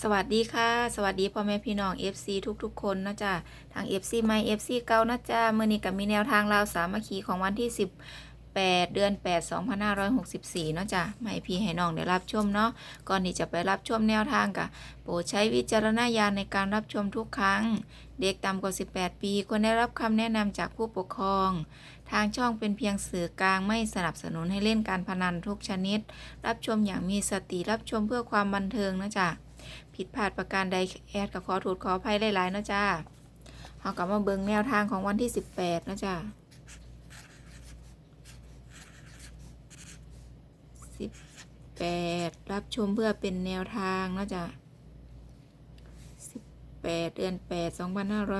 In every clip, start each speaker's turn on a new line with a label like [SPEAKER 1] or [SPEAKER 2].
[SPEAKER 1] สวัสดีค่ะ สวัสดีพ่อแม่พี่น้อง FC ทุกๆ คนนะจ๊ะทาง FC ใหม่ FC เก่านะจ๊ะมื่อนี้ก็มีแนวทางราวสามัคคีของวันที่ 18 เดือน 8 2564 เนาะจ๊ะไม่ให้พี่ให้น้องได้รับชมเนาะก่อนที่จะไปรับชมแนวทางกะโปรดใช้วิจารณญาณในการรับชมทุกครั้ง เด็กต่ำกว่า 18 ปีควรได้รับคำแนะนำจากผู้ปกครอง ทางช่องเป็นเพียงสื่อกลางไม่สนับสนุนให้เล่นการพนันทุกชนิด รับชมอย่างมีสติรับชมเพื่อความบันเทิงนะจ๊ะ ผิดพลาดประการใดแอดกับขอโทษขออภัยหลายๆนะจ้าเอากลับมาเบิ่งแนวทางของวันที่ 18นะจ้า18รับชมเพื่อเป็นแนวทางนะจ้า18เดือน8 2564เร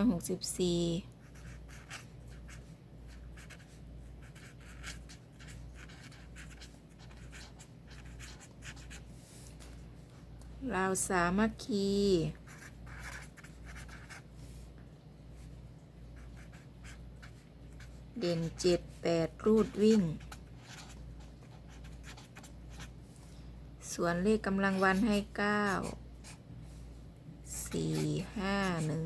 [SPEAKER 1] าวสามัคคี เด่นเจ็ดแปดรูดวิ่ง ส่วนเลขกำลังวันให้เก้าสี่ห้าหนึ่ง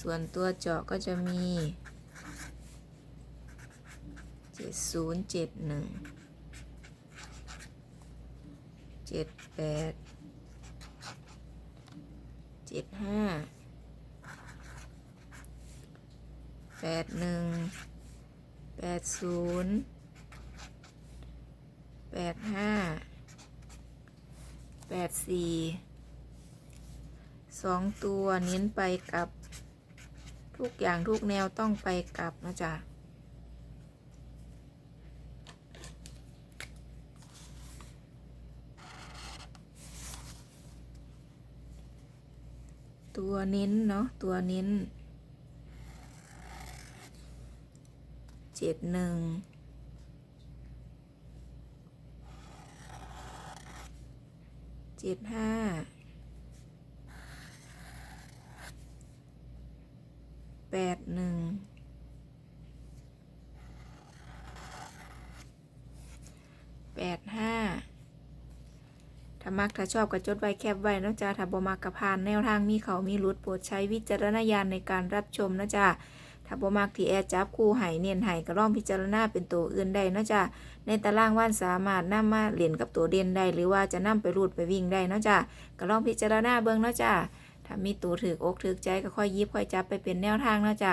[SPEAKER 1] ส่วนตัวเจาะก็จะมีเจ็ดศูนย์เจ็ดหนึ่ง เจ็ดแปดเจ็ดห้าแปดหนึ่งแปดศูนย์แปดห้าแปดสี่สองตัวเน้นไปกับทุกอย่างทุกแนวต้องไปกลับนะจ๊ะ ตัวเน้นเนาะตัวเน้นเจ็ดหนึ่งเจ็ดห้าแปดหนึ่งแปดห้า ถ้ามักถ้าชอบก็จดไว้แคปไว้นะจ๊ะถ้าบ่มักก็ผ่านแนวทางมีเขามีรุดโปรดใช้วิจารณญาณในการรับชมนะจ๊ะถ้าบ่มักที่แอดจับคู่ไห้เนียนไห้ก็ลองพิจารณาเป็นตัวอื่นได้นะจ๊ะในตารางว่านสามารถนำมาเล่นกับตัวเด่นได้ หรือว่าจะนำไปรูดไปวิ่งได้นะจ๊ะก็ลองพิจารณาเบิ่งนะจ๊ะถ้ามีตัวถือกอกถือใจก็ค่อยยิบค่อยจับไปเป็นแนวทางนะจ๊ะ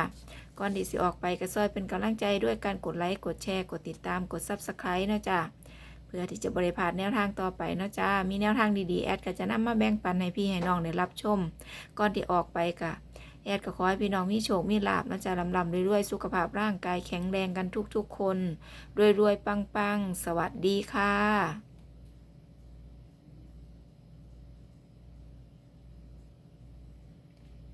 [SPEAKER 1] ก่อนที่สิออกไปก็ซอยเป็นกำลังใจด้วยการกดไลค์กดแชร์กดติดตามกด Subscribe เนะจ๊ะ พื่อที่จะบริพาดแนวทางต่อไปนะจ้า มีแนวทางดีๆ แอดก็จะนำมาแบ่งปันให้พี่ให้น้องได้รับชม ก่อนที่ออกไปกะแอดก็ขอให้พี่น้องมีโชค มีลาบนะจ๊ะลำลำรวยๆ สุขภาพร่างกายแข็งแรงกันทุกๆคน รวยๆ ปังๆ สวัสดีค่ะ